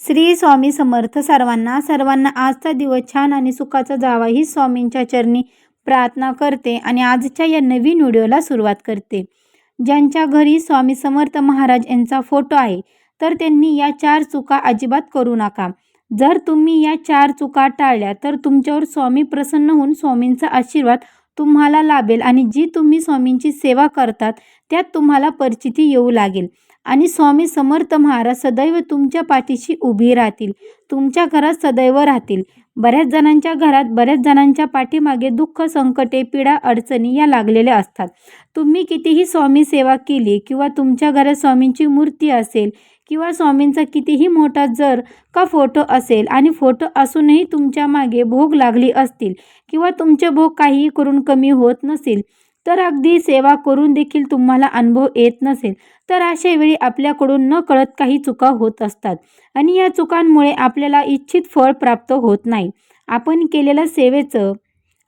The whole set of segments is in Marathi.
श्री स्वामी समर्थ सर्वांना सर्वांना आजचा दिवस छान आणि सुखाचा जावा ही स्वामींच्या चरणी प्रार्थना करते आणि आजच्या या नवीन व्हिडिओला सुरुवात करते. ज्यांच्या घरी स्वामी समर्थ महाराज यांचा फोटो आहे तर त्यांनी या चार चुका अजिबात करू नका. जर तुम्ही या चार चुका टाळल्या तर तुमच्यावर स्वामी प्रसन्न होऊन स्वामींचा आशीर्वाद तुम्हाला लाभेल आणि जी तुम्ही स्वामींची सेवा करतात त्यात तुम्हाला परिचिती येऊ लागेल. आणि स्वामी समर्थ महाराज सदैव तुमच्या पाठीशी उभी राहतील. तुमच्या घरात सदैव राहतील. बऱ्याच जणांच्या घरात बऱ्याच जणांच्या पाठीमागे दुःख संकटे पीडा अडचणी या लागलेल्या असतात. तुम्ही कितीही स्वामी सेवा केली किंवा तुमच्या घरात स्वामींची मूर्ती असेल किंवा स्वामींचा कितीही मोठा जर का फोटो असेल आणि फोटो असूनही तुमच्या मागे भोग लागली असतील किंवा तुमचे भोग काहीही करून कमी होत नसेल तर अगदी सेवा करून देखील तुम्हाला अनुभव येत नसेल तर अशा वेळी आपल्याकडून न कळत काही चुका होत असतात. आणि या चुकांमुळे आपल्याला इच्छित फळ प्राप्त होत नाही. आपण केलेल्या सेवेचं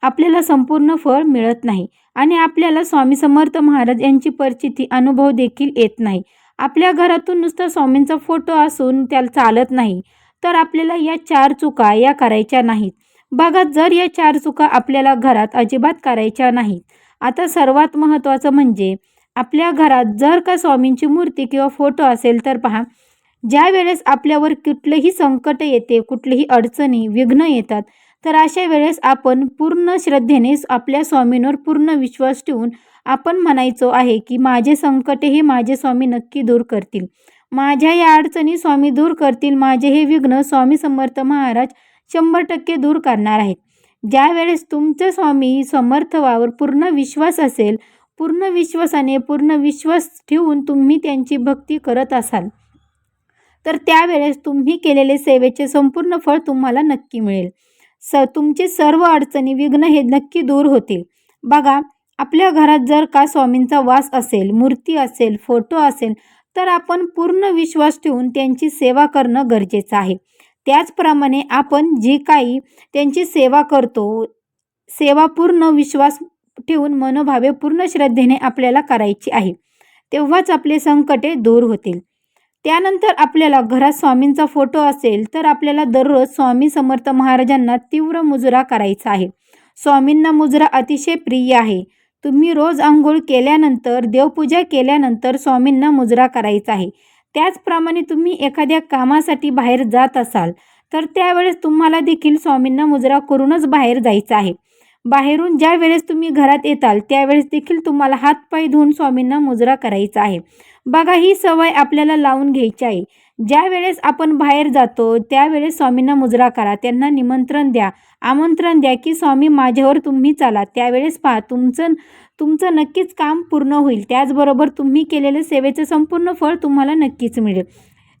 आपल्याला संपूर्ण फळ मिळत नाही. आणि आपल्याला स्वामी समर्थ महाराज यांची परिस्थिती अनुभव देखील येत नाही. आपल्या घरातून नुसता स्वामींचा फोटो असून त्याला चालत नाही. तर आपल्याला या चार चुका या करायच्या नाहीत. बघा जर या चार चुका आपल्याला घरात अजिबात करायच्या नाहीत आता सर्वात महत्त्वाचं म्हणजे आपल्या घरात जर का स्वामींची मूर्ती किंवा फोटो असेल तर पहा ज्या वेळेस आपल्यावर कुठलंही संकट येते कुठलीही अडचणी विघ्न येतात तर अशा वेळेस आपण पूर्ण श्रद्धेने आपल्या स्वामींवर पूर्ण विश्वास ठेवून आपण म्हणायचो आहे की माझे संकटे हे माझे स्वामी नक्की दूर करतील. माझ्या या अडचणी स्वामी दूर करतील माझे हे विघ्न स्वामी समर्थ महाराज शंभर टक्के दूर करणार आहेत. ज्या वेळेस तुमचं स्वामी समर्थवावर पूर्ण विश्वास असेल पूर्ण विश्वासाने पूर्ण विश्वास ठेवून तुम्ही त्यांची भक्ती करत असाल तर त्यावेळेस तुम्ही केलेले सेवेचे संपूर्ण फळ तुम्हाला नक्की मिळेल. स तुमचे सर्व अडचणी विघ्न हे नक्की दूर होतील. बघा आपल्या घरात जर का स्वामींचा वास असेल मूर्ती असेल फोटो असेल तर आपण पूर्ण विश्वास ठेवून त्यांची सेवा करणं गरजेचं आहे. त्याचप्रमाणे आपण जी काही त्यांची सेवा करतो सेवा पूर्ण विश्वास ठेवून मनोभावे पूर्ण श्रद्धेने आपल्याला करायची आहे तेव्हाच आपले संकटे दूर होतील. त्यानंतर आपल्याला घरात स्वामींचा फोटो असेल तर आपल्याला दररोज स्वामी समर्थ महाराजांना तीव्र मुजरा करायचा आहे. स्वामींना मुजरा अतिशय प्रिय आहे. तुम्ही रोज आंघोळ केल्यानंतर देवपूजा केल्यानंतर स्वामींना मुजरा करायचा आहे. त्याचप्रमाणे तुम्ही एखाद्या कामासाठी बाहेर जात असाल तर त्यावेळेस तुम्हाला देखील स्वामींना मुजरा करूनच बाहेर जायचं आहे. बाहेरून ज्या वेळेस तुम्ही घरात येताल त्यावेळेस देखील तुम्हाला हातपाय धुवून स्वामींना मुजरा करायचा आहे. बघा ही सवय आपल्याला लावून घ्यायची आहे. ज्या वेळेस आपण बाहेर जातो त्यावेळेस स्वामींना मुजरा करा त्यांना निमंत्रण द्या आमंत्रण द्या की स्वामी माझ्यावर तुम्ही चाला. त्यावेळेस पहा तुमचं तुमचं नक्कीच काम पूर्ण होईल. त्याचबरोबर तुम्ही केलेले सेवेचं संपूर्ण फळ तुम्हाला नक्कीच मिळेल.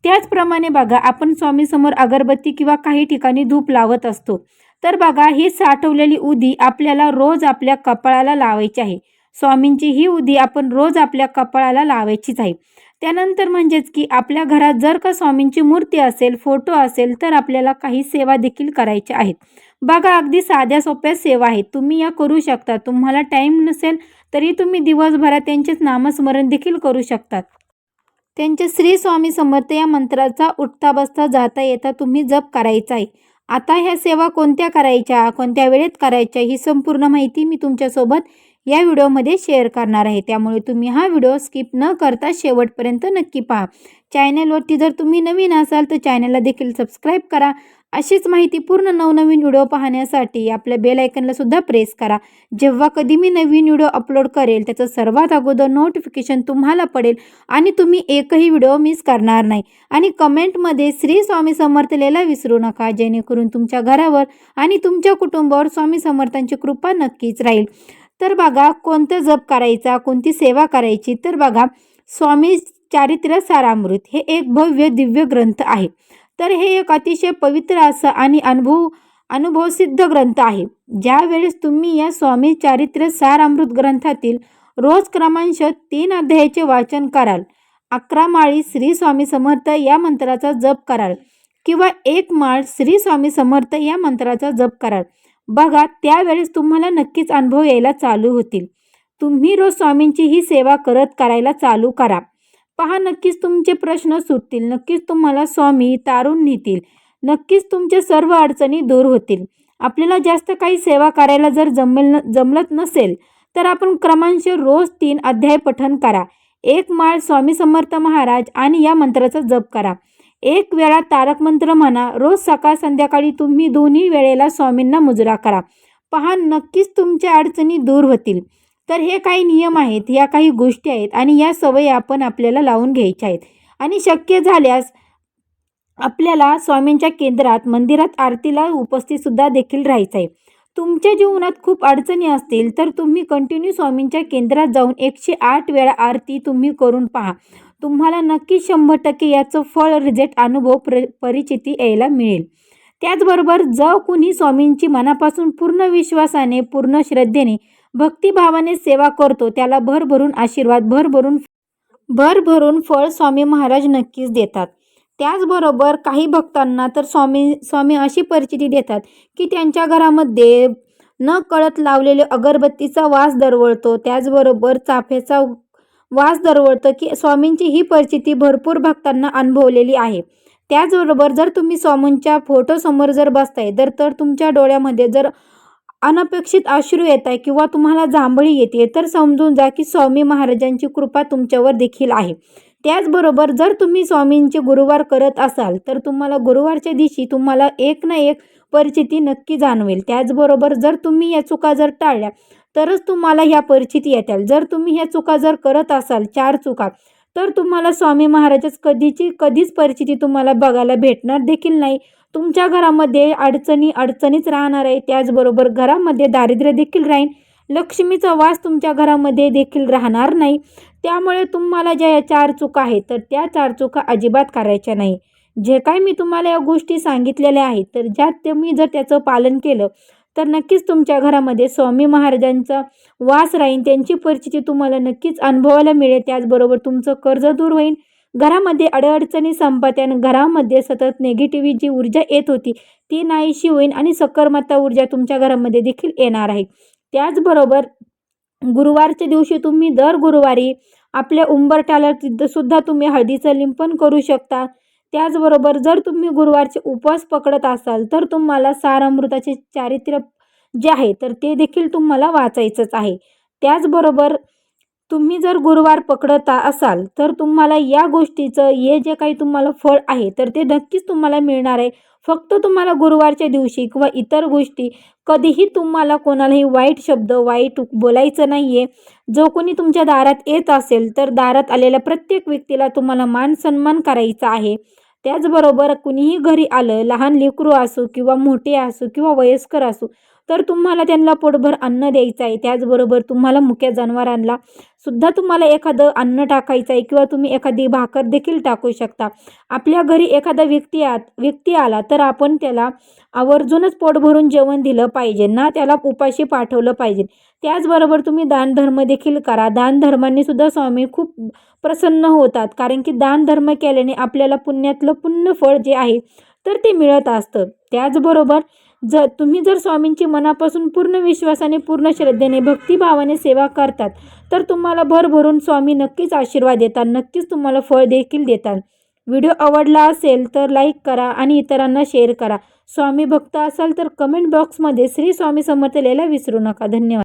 त्याचप्रमाणे बघा आपण स्वामीसमोर अगरबत्ती किंवा काही ठिकाणी धूप लावत असतो. तर बघा ही साठवलेली उदी आपल्याला रोज आपल्या कपाळाला लावायची आहे. स्वामींची ही उदी आपण रोज आपल्या कपाळाला लावायचीच आहे. त्यानंतर म्हणजेच की आपल्या घरात जर का स्वामींची मूर्ती असेल फोटो असेल तर आपल्याला काही सेवा देखील करायच्या आहेत. बघा अगदी साध्या सोप्या सेवा आहेत. तुम्ही या करू शकता. तुम्हाला टाईम नसेल तरी तुम्ही दिवसभरात त्यांचेच नामस्मरण देखील करू शकतात. त्यांचे श्री स्वामी समर्थ या मंत्राचा उठता बसता जाता येता तुम्ही जप करायचा आहे. आता ह्या सेवा कोणत्या करायच्या कोणत्या वेळेत करायच्या ही संपूर्ण माहिती मी तुमच्यासोबत या व्हिडिओमध्ये शेअर करणार आहे. त्यामुळे तुम्ही हा व्हिडिओ स्किप न करता शेवटपर्यंत नक्की पहा. चॅनलवरती जर तुम्ही नवीन असाल तर चॅनलला देखील सबस्क्राईब करा. अशीच माहिती पूर्ण नवनवीन व्हिडिओ पाहण्यासाठी आपल्या बेल आयकनला सुद्धा प्रेस करा. जेव्हा कधी मी नवीन व्हिडिओ अपलोड करेल त्याचं सर्वात अगोदर नोटिफिकेशन तुम्हाला पडेल आणि तुम्ही एकही व्हिडिओ मिस करणार नाही. आणि कमेंटमध्ये श्री स्वामी समर्थ लिहायला विसरू नका जेणेकरून तुमच्या घरावर आणि तुमच्या कुटुंबावर स्वामी समर्थांची कृपा नक्कीच राहील. तर बघा कोणतं जप करायचा कोणती सेवा करायची तर बघा स्वामी चारित्र्य सारामृत हे एक भव्य दिव्य ग्रंथ आहे. तर हे एक अतिशय पवित्र असं आणि अनुभव अनुभवसिद्ध ग्रंथ आहे. ज्या वेळेस तुम्ही या स्वामी चारित्र्य सारामृत ग्रंथातील रोज क्रमांश तीन अध्यायाचे वाचन कराल अकरा माळी श्री स्वामी समर्थ या मंत्राचा जप कराल किंवा एक माळ श्री स्वामी समर्थ या मंत्राचा जप कराल बघा त्यावेळेस तुम्हाला नक्कीच अनुभव यायला चालू होतील. तुम्ही रोज स्वामींची ही सेवा करत करायला चालू करा. पहा नक्कीच तुमचे प्रश्न सुटतील. नक्कीच तुम्हाला स्वामी तारून नेतील. नक्कीच तुमच्या सर्व अडचणी दूर होतील. आपल्याला जास्त काही सेवा करायला जर जमेल न जमलत नसेल तर आपण क्रमांश रोज तीन अध्याय पठन करा. एक माळ स्वामी समर्थ महाराज आणि या मंत्राचा जप करा. एक वेळा तारक मंत्र म्हणा रोज सकाळ संध्याकाळी तुम्ही दोन्ही वेळेला स्वामींना मुजरा करा. पहा नक्कीच तुमच्या अडचणी दूर होतील. तर हे काही नियम आहेत या काही गोष्टी आहेत आणि या सवयी आपण आपल्याला लावून घ्यायच्या आहेत. आणि शक्य झाल्यास आपल्याला स्वामींच्या केंद्रात मंदिरात आरतीला उपस्थितसुद्धा देखील राहायचं आहे. तुमच्या जीवनात खूप अडचणी असतील तर तुम्ही कंटिन्यू स्वामींच्या केंद्रात जाऊन एकशे आठ वेळा आरती तुम्ही करून पहा. तुम्हाला नक्की शंभर टक्के याचं फळ रिजेक्ट अनुभव प्र परिचिती यायला मिळेल. त्याचबरोबर जो कुणी स्वामींची मनापासून पूर्ण विश्वासाने पूर्ण श्रद्धेने भक्तिभावाने सेवा करतो त्याला भरभरून आशीर्वाद भरभरून भरभरून फळ स्वामी महाराज नक्कीच देतात. त्याचबरोबर काही भक्तांना तर स्वामी स्वामी अशी परिस्थिती देतात की त्यांच्या घरामध्ये न कळत लावलेले अगरबत्तीचा वास दरवळतो. त्याचबरोबर चाफ्याचा वास दरवळतं की स्वामींची ही परिस्थिती भरपूर भक्तांना अनुभवलेली आहे. त्याचबरोबर जर तुम्ही स्वामींच्या फोटोसमोर जर बसताय तर तर तुमच्या डोळ्यामध्ये जर अनपेक्षित अश्रू येत आहे किंवा तुम्हाला जांभळी येते तर समजून जा की स्वामी महाराजांची कृपा तुमच्यावर देखील आहे. त्याचबरोबर जर तुम्ही स्वामींचे गुरुवार करत असाल तर तुम्हाला गुरुवारच्या दिवशी तुम्हाला एक ना एक परिस्थिती नक्की जाणवेल. त्याचबरोबर जर तुम्ही या चुका जर टाळल्या तरच तुम्हाला ह्या परिस्थिती येतील. जर तुम्ही ह्या चुका जर करत असाल चार चुका तर तुम्हाला स्वामी महाराजच कधीची कधीच परिस्थिती तुम्हाला बघायला भेटणार देखील नाही. तुमच्या घरामध्ये अडचणी अडचणीच राहणार आहे. त्याचबरोबर घरामध्ये दारिद्र्य देखील राहील. लक्ष्मीचा वास तुमच्या घरामध्ये देखील राहणार नाही. त्यामुळे तुम्हाला ज्या या चार चुका आहेत तर त्या चार चुका अजिबात करायच्या नाही. जे काय मी तुम्हाला या गोष्टी सांगितलेल्या आहेत तर ज्यात तुम्ही जर त्याचं पालन केलं तर नक्कीच तुमच्या घरामध्ये स्वामी महाराजांचा वास राहील त्यांची परिस्थिती तुम्हाला नक्कीच अनुभवायला मिळेल. त्याचबरोबर तुमचं कर्ज दूर होईल घरामध्ये अडअडचणी संपत्यानं घरामध्ये सतत निगेटिव्ह जी ऊर्जा येत होती ती नाहीशी होईल आणि सकारात्मक ऊर्जा तुमच्या घरामध्ये देखील येणार आहे. त्याचबरोबर गुरुवारच्या दिवशी तुम्ही दर गुरुवारी आपल्या उंबरठ्याला सुद्धा तुम्ही हळदीचं लिंपन करू शकता. त्याचबरोबर जर तुम्ही गुरुवारचे उपवास पकडत असाल तर तुम्हाला सारामृताचे चारित्र्य जे आहे तर ते देखील तुम्हाला वाचायचंच आहे. त्याचबरोबर तुम्ही जर गुरुवार पकडता असाल तर तुम्हाला या गोष्टीचं हे जे काही तुम्हाला फळ आहे तर ते नक्कीच तुम्हाला मिळणार आहे. फक्त तुम्हाला गुरुवारच्या दिवशी किंवा इतर गोष्टी कधीही तुम्हाला कोणालाही वाईट शब्द वाईट बोलायचं नाही आहे जो कोणी तुमच्या दारात येत असेल तर दारात आलेल्या प्रत्येक व्यक्तीला तुम्हाला मान सन्मान करायचा आहे. त्याचबरोबर कुणीही घरी आलं लहान लेकरू असो किंवा मोठे असो किंवा वयस्कर असो तर तुम्हाला त्यांना पोटभर अन्न द्यायचं आहे. त्याचबरोबर तुम्हाला मुक्या जनावरांना सुद्धा तुम्हाला एखादं अन्न टाकायचं आहे किंवा तुम्ही एखादी भाकर देखील टाकू शकता. आपल्या घरी एखादा व्यक्ती आत व्यक्ती आला तर आपण त्याला आवर्जूनच पोट भरून जेवण दिलं पाहिजे. ना त्याला उपाशी पाठवलं पाहिजे. त्याचबरोबर तुम्ही दानधर्म देखील करा. दानधर्माने सुद्धा स्वामी खूप प्रसन्न होतात. कारण की दानधर्म केल्याने आपल्याला पुण्यातलं पुण्य फळ जे आहे तर ते मिळत असतं. त्याचबरोबर जर तुम्ही जर स्वामींची मनापासून पूर्ण विश्वासाने पूर्ण श्रद्धेने भक्तिभावाने सेवा करतात तर तुम्हाला भरभरून स्वामी नक्कीच आशीर्वाद देतात नक्कीच तुम्हाला फळ देखील देतात. व्हिडिओ आवडला असेल तर लाईक करा आणि इतरांना शेअर करा. स्वामी भक्त असाल तर कमेंट बॉक्समध्ये श्री स्वामी समर्थ लिहायला विसरू नका. धन्यवाद.